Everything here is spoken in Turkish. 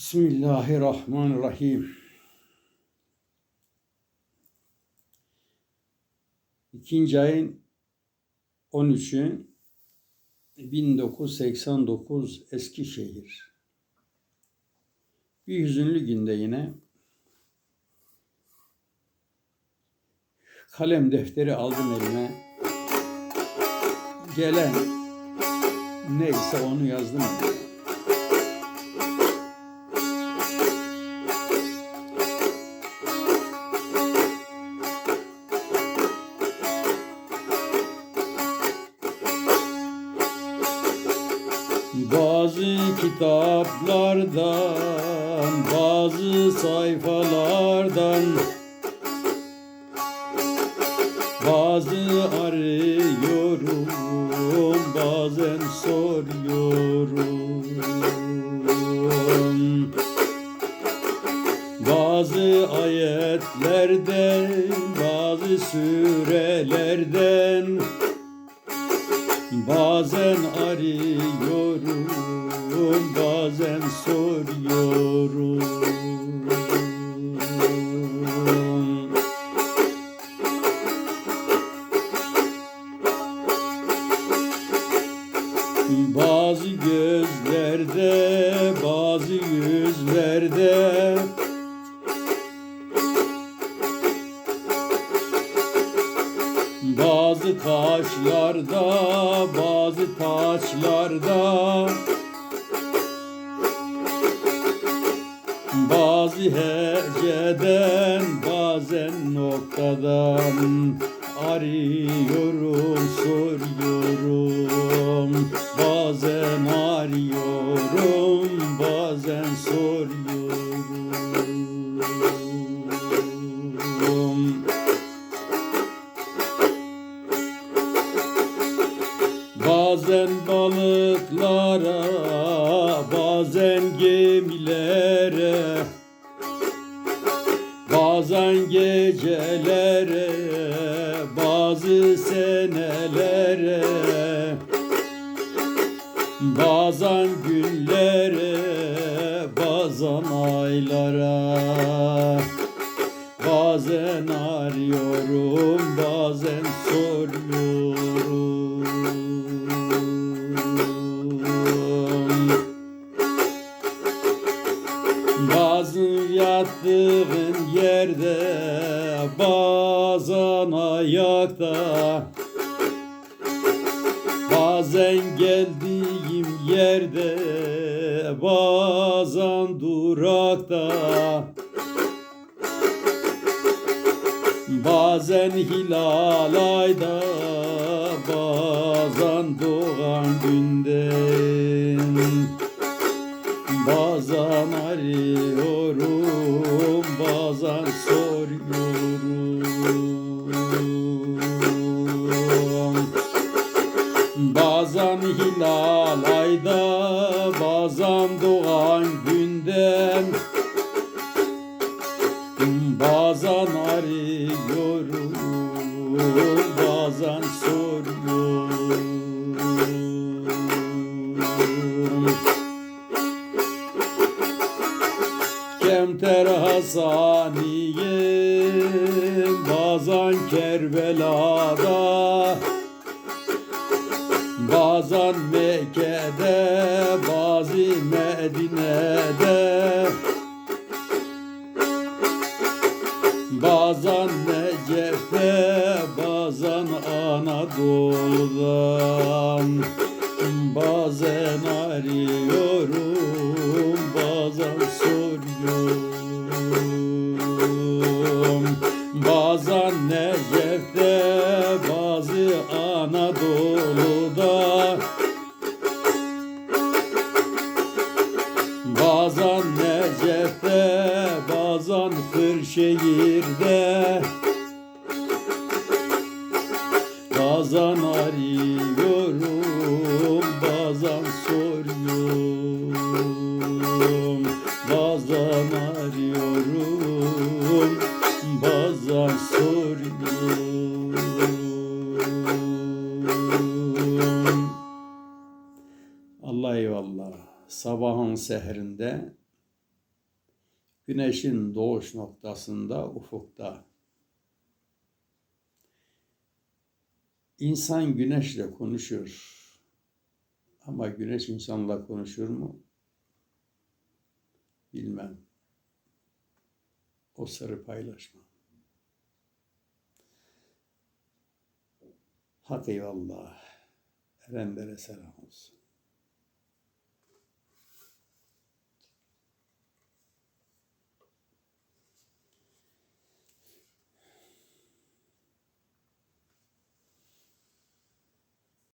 Bismillahirrahmanirrahim. İkinci ayın 13'ü 1989 Eskişehir. Bir hüzünlü günde yine kalem defteri aldım elime. Gelen neyse onu yazdım. Bazı kitaplardan, bazı sayfalardan Bazı arıyorum, bazen soruyorum. Bazı ayetlerden, bazı sürelerden Bazen arıyorum, bazen soruyorum. Bazı gözlerde, bazı yüzlerde Bazı taşlarda, bazı taçlarda Bazı heceden, bazen noktadan Arıyorum, soruyorum Bazen balıklara, bazen gemilere Bazen gecelere, bazı senelere Bazen günlere, bazen aylara Bazen arıyorum, bazen yerde, bazen ayakta. Bazen geldiğim yerde, bazen durakta. Bazen hilal ayda, bazen doğan günden bazen soruyorum Bazen hilal ayda, bazen doğan günden. Bazen arıyorum, bazen soruyorum Kemter Hasaniyim Kerbela'da Bazen Mekke'de, bazı Medine'de. Bazen Necef'te, bazen Anadolu'dan. Bazen arıyorum, bazen soruyorum Kırşehir'de Bazen arıyorum, bazen soruyorum. Bazen arıyorum, bazen soruyorum. Allah eyvallah. Sabahın seherinde Güneşin doğuş noktasında ufukta. İnsan güneşle konuşur. Ama güneş insanla konuşur mu? Bilmem. O sırrı paylaşmam. Hak eyvallah. Erenlere selam olsun.